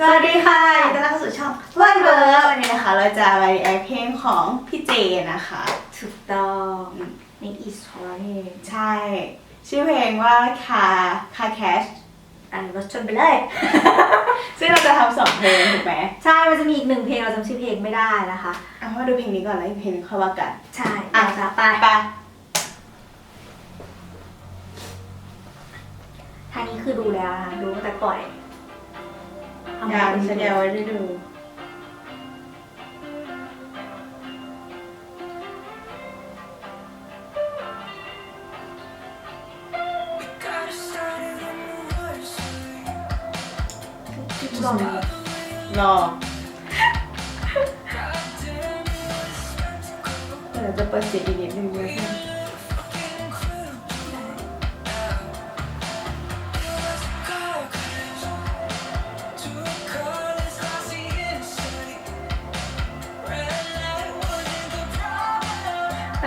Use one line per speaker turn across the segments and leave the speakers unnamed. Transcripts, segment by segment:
สวัสดีค่ะยินดีต้อนรับเข้าสู่ช่องวันเบอร์วันนี้นะคะ เราจะไปแอคเพลงของพี่เจนะคะ
ถูกต้องในอีสวอนี่
ใช่ ชื่อเพลงว่าคาคาแคช
อ่านรถชนไปเลย
ซึ่งเราจะทำสองเพลงถูกไหม
ใช่ มันจะมีอีกหนึ่งเพลงเราจำชื่อเพลงไม่ได้นะคะ
เอามาดูเพลงนี้ก่อนแล้วอีกเพลงนึงค่อยว่ากัน
ใช่
อะ
อะไป
ไป
ทางนี้คือดูแล้วนะคะดูตั้งแต่ปล่อย ทำ
ยาว
เป็น
ฉั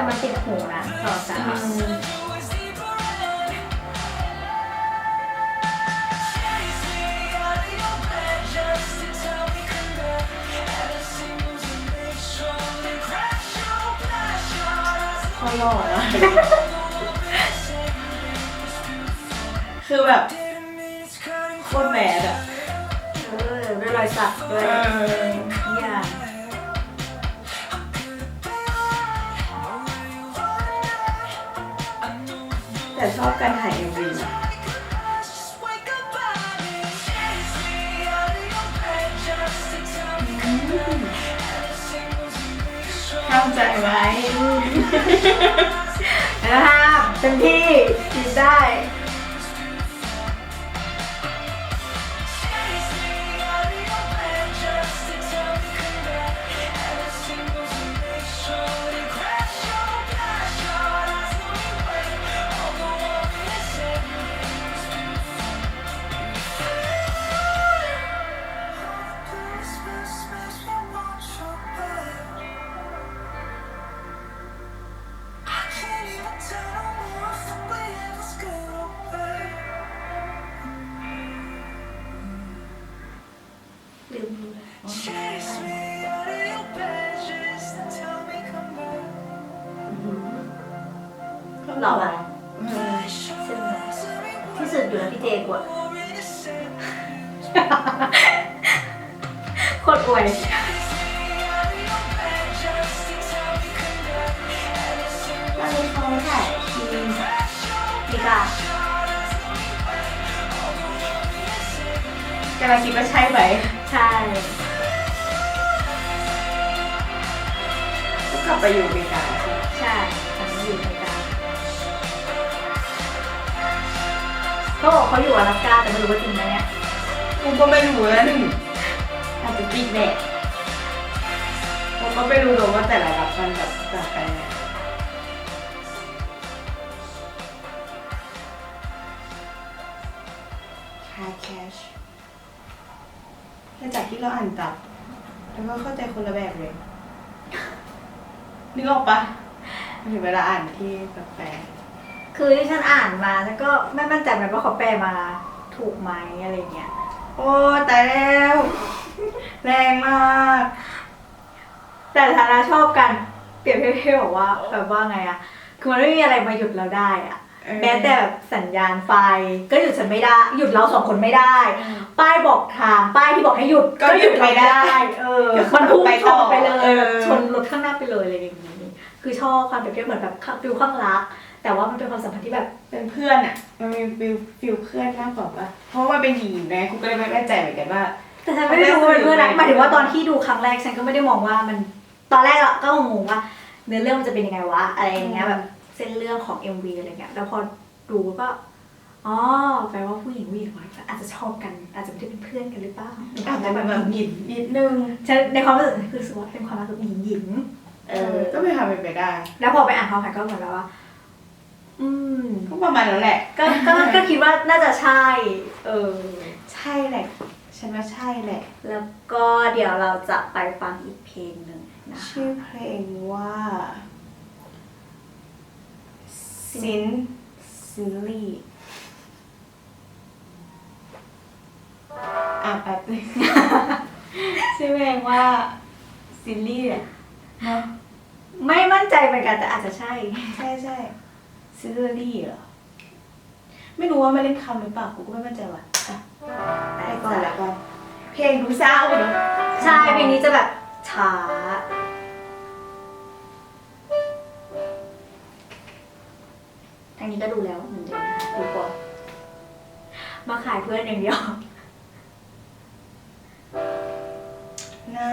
แต่มันติดหูนะต่อจาก
เขาหล่อนะคือแบบโคตรแมสอะ
เออด้วยรอยสักด้
เอ
วย
แต่ชอบการถ่ายเอ็มวีห้ามใจไว้
นะครับเต็มที่คิดได้ หล่อปะ
เออ
ใช่ไหมที่สุดอยู่แล้วพี่เจกว่าโคตรอวย
ตอนนี้เขาถ่ายที่
พี่กากำ
ลังคิดว่าใช่ไหม
ใช่
ก็กลับไปอยู่อเมริกาใช่ไหม
ใช่ตอนนี้อยู่อเมริกาเขาบอกเขาอยู่อลาสก้าแต่ไม่รู้ว่าจริงไหมเนี่ย
กูก็ไม่รู้แล้วหนึ่งอาจจะปิดแหละกูก็ไม่รู้หรอกว่าแต่ละรัฐมันแบบต่างกันยังไงคาแคช แต่จากที่เราอ่านตับแล้วก็เข้าใจคนละแบบเลยนึกออกปะถึงเวลาอ่านที่แบบแปล
คือที่ฉันอ่านมาฉันก็ไม่มั่นใจเหมือนกันว่าเขาแปลมาถูกไหมอะไรเงี้ย
โอ้ตายแล้ว แรงมาก
แต่ฐานะชอบกัน เปรียบเทียบบอกว่าแบบว่าไงอะคือมันไม่มีอะไรมาหยุดเราได้อะ
เออ
แม้แต่แบบสัญญาณไฟก็หยุดฉันไม่ได้ หยุดเราสองคนไม่ได้ ป้ายบอกทางป้ายที่บอกให้หยุด
ก็หยุดไม่ได้
เออมันพุ่ง
ไป
ไป
ต่
ต่
อ
อไปเลย
เออ
แบบชนรถข้างหน้าไปเลยอะไรอย่างนี้คือชอบความเปรียบเทียบเหมือนแบบฟิลข้างรัก แต่ว่ามันเป็นความสัมพันธ์ที่แบบ
เป็นเพื่อนอะมันมีฟิลฟิลเพื่อนมากกว่าปะเพราะว่าเป็นหญิงไงกูก็เลยไม่แน่ใจเหมือนกันว่า
แต่ฉันไม่ได้รู้ว่าเป็นเพื่อนนะหมายถึงว่าตอนที่ดูครั้งแรกฉันก็ไม่ได้มองว่ามันตอนแรกอะก็งงๆว่าเนื้อเรื่องมันจะเป็นยังไงวะอะไรอย่างเงี้ยแบบเส้นเรื่องของ MV อะไรเงี้ยแล้วพอดูก็อ๋อแปลว่าผู้หญิงผู้หญิงอาจจะชอบกัน อาจจะไม่ได้เป็นเพื่อนกันหรือเปล่า
อาจจะแบบแบบหยินนิดนึง
ฉันในความรู้สึกคือรู้สึกว่าเป็นความรักแบบหญิงหญิงๆ
เออ ก็ไม่ทำเป็นไปได้
แล้วพอไปอ่านความหมายก็เหมือนแบบว่า อืม
ก็ประมาณนั้นแหละ
ก็ก็ก็คิดว่าน่าจะใช่ เออ
ใช่แหละ ฉันว่าใช่แหละ
แล้วก็เดี๋ยวเราจะไปฟังอีกเพลงหนึ่งนะคะ
ชื่อเพลงว่า ซินซินลี่อะแป๊บนึง ชื่อเพลงว่าซิลลี่อะเนาะ
ไม่มั่นใจเหมือนกันแต่อาจจะใช่
ใช่ใช่ซิลลี่เหรอ ไม่รู้ว่าไม่เล่นคำหรือเปล่ากูก็ไม่มั่นใจว่ะอะไปก่อนแล้วกันเพลงดูเศร้าเนอะ
ใช่เพลงนี้จะแบบช้า อันนี้ก็ดูแล้วเหมือนเดิมดูก่อนมาขายเพื่อนอย่างเดียว
นะ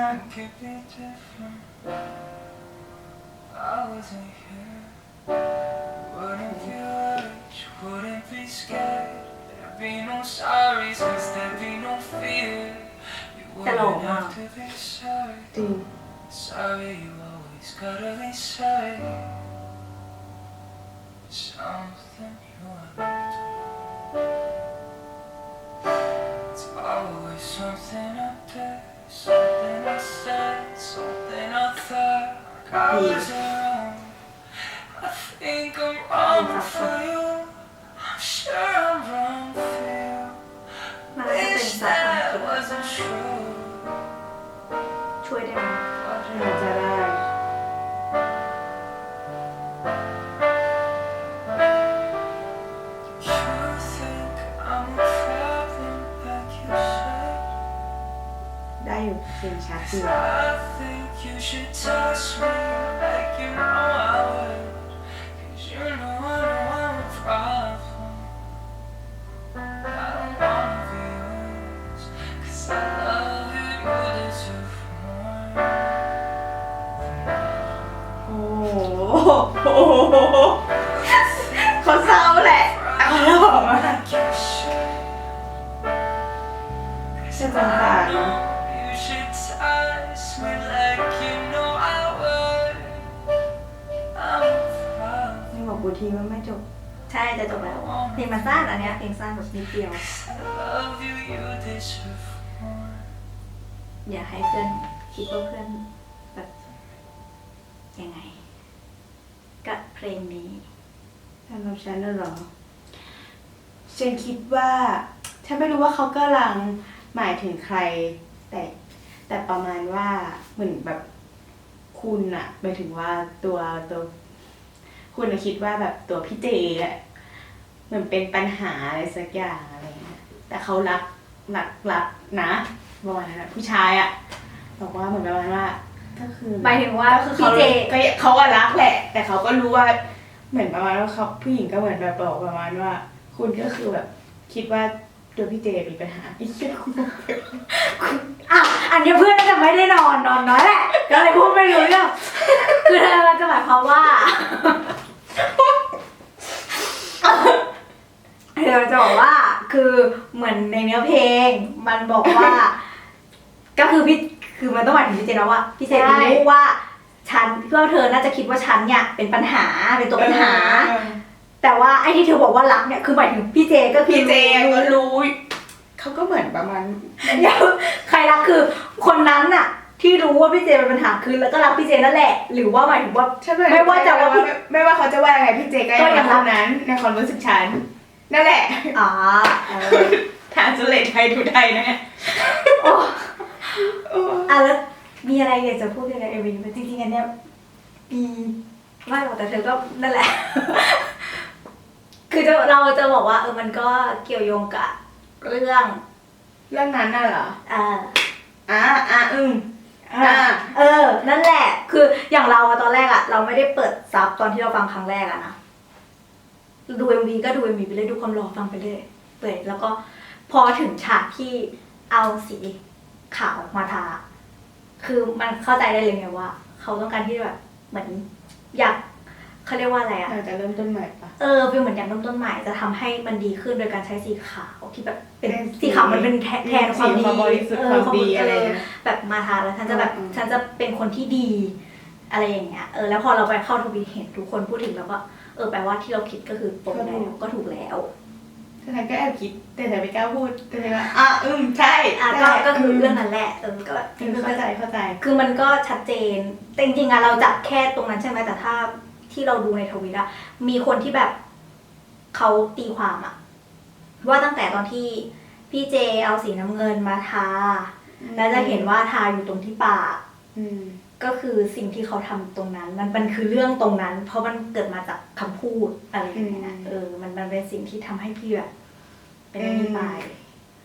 ต
ล
กมาก
จริง
Something you want. It's always something up there, something I said, something I thought. I was wrong. I think I'm wrong for you. I'm sure I'm wrong for you.
มันก็จะเป็น
Wish
สาย
that
ความ
I
คิด
wasn't true.
ช่วยได้ไหม
I think you should touch me like you know I. Cause you're the one i problem. I don't wanna be. Cause I love you, you deserve more.
Oh. ทีว่าไม่จบ
ใช่จะจบแล้วเพลงมันสั้นอันเนี้ยเพลงสั้นแบบนิดเดียว
I love you, you deserve more.
อย่าให้เพื่อนคิดว่าเพื่อนแบบยังไง กับเพลงนี้
สำหรับฉันน่ะเหรอฉันคิดว่าฉันไม่รู้ว่าเขากำลังหมายถึงใคร แต่แต่ประมาณว่าเหมือนแบบคุณอะหมายถึงว่าตัวตัว คุณอะคิดว่าแบบตัวพี่เจอะเหมือนเป็นปัญหาอะไรสักอย่างอะไรเงี้ยแต่เขารักรักรักนะประมาณนั้นอะผู้ชายอะบอกว่าเหมือนประมาณว่าก็คือ
หมายถึงว่า
ก็คือเขา
พี่เจ
ก็เขาก็รักแหละ แต่เขาก็รู้ว่า เหมือนประมาณว่าเขาผู้หญิงก็เหมือนแบบบอกประมาณว่า คุณก็คือแบบ คิดว่าตัวพี่เจมีปัญหาไอ้เหี้ยคุณ
อะอันนี้เพื่อนน่าจะไม่ได้นอนนอนน้อยแหละ ก็เลยพูดไม่รู้เรื่องคือเธอจะหมายความว่า เธอจะบอกว่าคือเหมือนในเนื้อเพลง มันบอกว่า ก็คือพี่คือมันต้องหมายถึงพี่เจนว่าพี่เจนรู้ว่าฉันก็เธอน่าจะคิดว่าฉันเนี่ยเป็นปัญหาเป็นตัวปัญหา
เออ
แต่ว่าไอ้ที่เธอบอกว่ารักเนี่ยคือหมายถึงพี่เจก็คือ
พี่เจ
รู้
ก็รู้เขาก็เหมือนประมาณ
เดี๋ยวใครรักคือคนนั้นน่ะ ที่รู้ว่าพี่เจเป็นปัญหาคือแล้วก็รักพี่เจนั่นแหละ หรือว่าหมายถึงว่าไม่ว่าจะว่าพี่
ไม่ไม่ว่าเขาจะว่ายังไงพี่เจก็
ก็
ยัง
ยั
รั
ง
ก
รัก
เท่านั้นในความรู้สึกฉัน นั่นแหละ
อ๋อเออ
ทานสเลทไทยทูไทยนะเนี่ย
โอ้
โอ้
อะแล้วมีอะไรอยากจะพูดเกี่ยวกับเอวินไหมจริงๆอันเนี้ยมีไม่หรอกแต่เธอก็นั่นแหละ คือจะเราจะบอกว่าเออมันก็เกี่ยวโยงกับเรื่อง
เรื่องนั้นน่ะเหรอ
เอ่อ
อ่าอ่าอืม
อ่า เออ นั่นแหละ คืออย่างเราอะตอนแรกอะเราไม่ได้เปิดซับตอนที่เราฟังครั้งแรกอะนะ ดูเอ็มวีก็ดูเอ็มวีไปเลยดูความรอฟังไปเลยเปิดแล้วก็พอถึงฉากที่เอาสีขาวมาทา คือมันเข้าใจได้เลยไงว่า เขาต้องการที่แบบเหมือนอยากเขาเรียกว่าอะไรอะ
เราจะเริ่มต้นใหม่ปะ
เออเป็นเหมือนอย่างเริ่มต้นใหม่จะทำให้มันดีขึ้นโดยการใช้สีขาวที่แบบเป็น
เป็นสี
สีขาวมันเป็นแทแทนความดี
สีความบริสุทธิ์
เออ
ความดีอะไรอย่างเงี้ย
แบบมาทาแล้วฉันจะแบบ
อืม
ฉันจะเป็นคนที่ดี อะไรอย่างเงี้ยเออแล้วพอเราไปเข้าทวีตเห็นทุกคนพูดถึงแล้วก็เออแปลว่าที่เราคิดก็คือตรงแล้วก็ถูกแล้ว
แต่ฉันก็แอบคิดแต่ฉันไม่กล้าพูดแต่ฉันว่าอะอืมใช่
อะ
ใช่
ก็ก็คือเรื่องนั้นแหละเออก็แบบ
เออเข้าใจเข้าใจ
คือมันก็ชัดเจนแต่จริงๆอะเราจับแค่ตรงนั้นใช่ไหมแต่ถ้าที่เราดูในทวีตอะมีคนที่แบบเขาตีความอะว่าตั้งแต่ตอนที่พี่เจเอาสีน้ำเงินมาทา แล้วจะเห็นว่าทาอยู่ตรงที่ปาก
อืม
ก็คือสิ่งที่เขาทำตรงนั้น มันมันคือเรื่องตรงนั้น เพราะมันเกิดมาจากคำพูดอะไรอย่างเงี้ยนะ
อืม
เออมันมันเป็นสิ่งที่ทำให้พี่แบบเป็นอย่างนี้ไป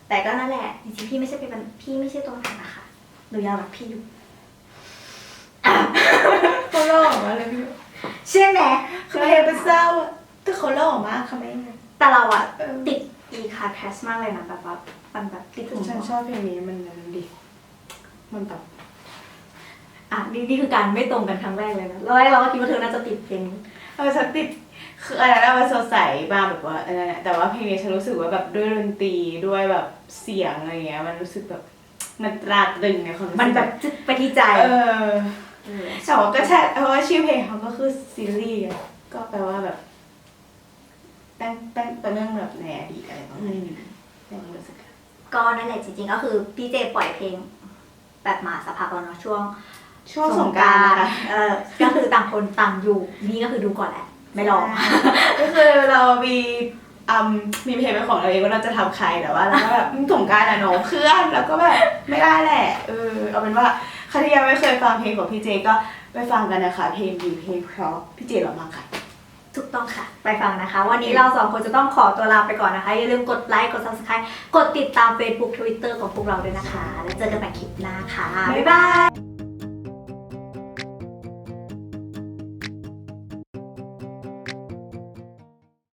แต่ก็นั่นแหละจริงๆพี่ไม่ใช่เป็นพี่ไม่ใช่ตัวหนักนะคะหนูยังรักพี่อยู่
เขาหล่อมากเลยพี่
ใช่ไหม
เขาเห็นเป็นเศร้าอะแต่เขาหล่อมากเขาไม่ไง
แต่เราอะ
เออ
ติดอีคาแคสมากเลยนะแบบว่ามันแบบติดหู
ฉันชอบเพลงนี้มันมันดีมันแบบ
อะนี่นี่คือการไม่ตรงกันครั้งแรกเลยนะแล้วเราก็คิดว่าเธอน่าจะติดเพลงนี้
เออฉันติดคืออะไรนะมันสดใสบ้างแบบว่าเออแต่ว่าเพลงนี้ฉันรู้สึกว่าแบบด้วยดนตรีด้วยแบบเสียงอะไรเงี้ย มันรู้สึกแบบมันตราตรึงในความรู้สึก
มันแบบจึ๊กไปที่ใจ
เออ
เออ
แต่ว่าก็ใช่เพราะว่าชื่อเพลงเขาก็คือซีรีส์ไงก็แปลว่าแบบตั้งตั้งเป็นเรื่องแบบในอดีตอะไรประมาณนี้ในความรู้สึกอะ
ก็นั่นแหละจริงๆก็คือพี่เจปล่อยเพลงแบบมาสักพักแล้วเนาะช่วง
ช่วงสงกรารนะคะ
เออก็คือต่างคนต่างอยู่ นี่ก็คือดูก่อนแหละ ไม่รอ
ก็คือเรามีอืมมีเพลงเป็นของเราเองว่าเราจะทำใครแต่ว่าเราก็แบบอืมสงกรารอะเนาะเพื่อนแล้วก็แบบไม่ได้แหละเออเอาเป็นว่าใครที่ยังไม่เคยฟังเพลงของพี่เจก็ไปฟังกันนะคะเพลงดีเพลงเพราะพี่เจหล่อมากค่ะ
ถูกต้องค่ะ ไปฟังนะคะ วันนี้เราสองคนจะต้องขอตัวลาไปก่อนนะคะ อย่าลืมกดไลค์ กด subscribe กดติดตาม Facebook Twitter ของพวกเราด้วยนะคะ แล้วเจอกันใหม่คลิปหน้าค่ะ บ๊ายบาย